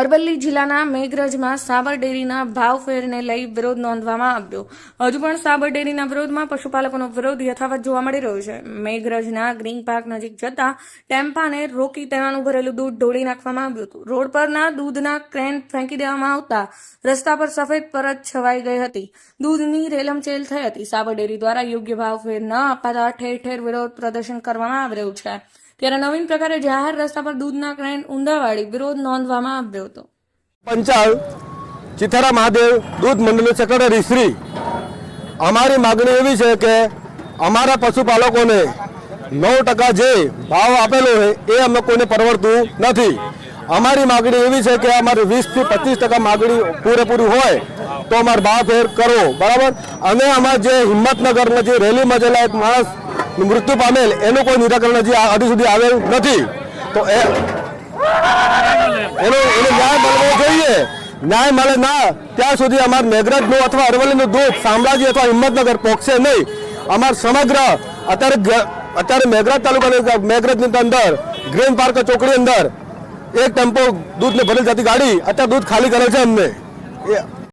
અરવલ્લી જિલ્લાના મેઘરજમાં સાબર ડેરીના ભાવ ફેરને લઈ વિરોધ નોંધવામાં આવ્યો. હજુ પણ સાબર ડેરીના વિરોધમાં પશુપાલકોનો વિરોધ યથાવત જોવા મળી રહ્યો છે. મેઘરજના ગ્રીન પાર્ક નજીક જતા ટેમ્પાને રોકી તેમાંનું ભરેલું દૂધ ઢોળી નાખવામાં આવ્યું હતું. રોડ પરના દૂધના ક્રેન ફેંકી દેવામાં આવતા રસ્તા પર સફેદ પરત છવાઈ ગઈ હતી. દૂધની રેલમચેલ થઈ હતી. સાબર ડેરી દ્વારા યોગ્ય ભાવ ફેર ન અપાતા ઠેર ઠેર વિરોધ પ્રદર્શન કરવામાં આવી રહ્યું છે. ત્યારે નવીન પ્રકારે જાહેર રસ્તા પર દૂધના ક્રેન ઊંડાવાળી વિરોધ નોંધવામાં આવ્યો હતો. પંચાલ, ચિથારા મહાદેવ દૂધ મંડળનું સેક્રેટરી શ્રી, અમારી માગણી એવી છે કે અમારા પશુપાલકોને નવ ટકા જે ભાવ આપેલો હોય એ અમે કોઈને પરવડતું નથી. અમારી માગણી એવી છે કે અમારી વીસથી પચીસ ટકા માગણી પૂરેપૂરી હોય તો અમારે ભાવ ફેર કરવો બરાબર? અને અમારે જે હિંમતનગરના જે રેલીમાં જેલા એક માણસ મૃત્યુ પામેલ, એનું કોઈ નિરાકરણ હજી હજી સુધી આવેલ નથી. તો એ એનો એનો ન્યાય મળવો જોઈએ. ન્યાય મળે ના, ત્યાં સુધી અમાર મેઘરાજનું અથવા અરવલ્લીનું દૂધ શામળાજી અથવા હિંમતનગર પહોંચશે નહીં. અમાર સમગ્ર અત્યારે અત્યારે મેઘરાજ તાલુકાની મેઘરાજની અંદર, ગ્રીન પાર્ક ચોકડી અંદર, એક ટેમ્પો દૂધને ભરેલ જતી ગાડી, અત્યારે દૂધ ખાલી કરે છે અમને. એ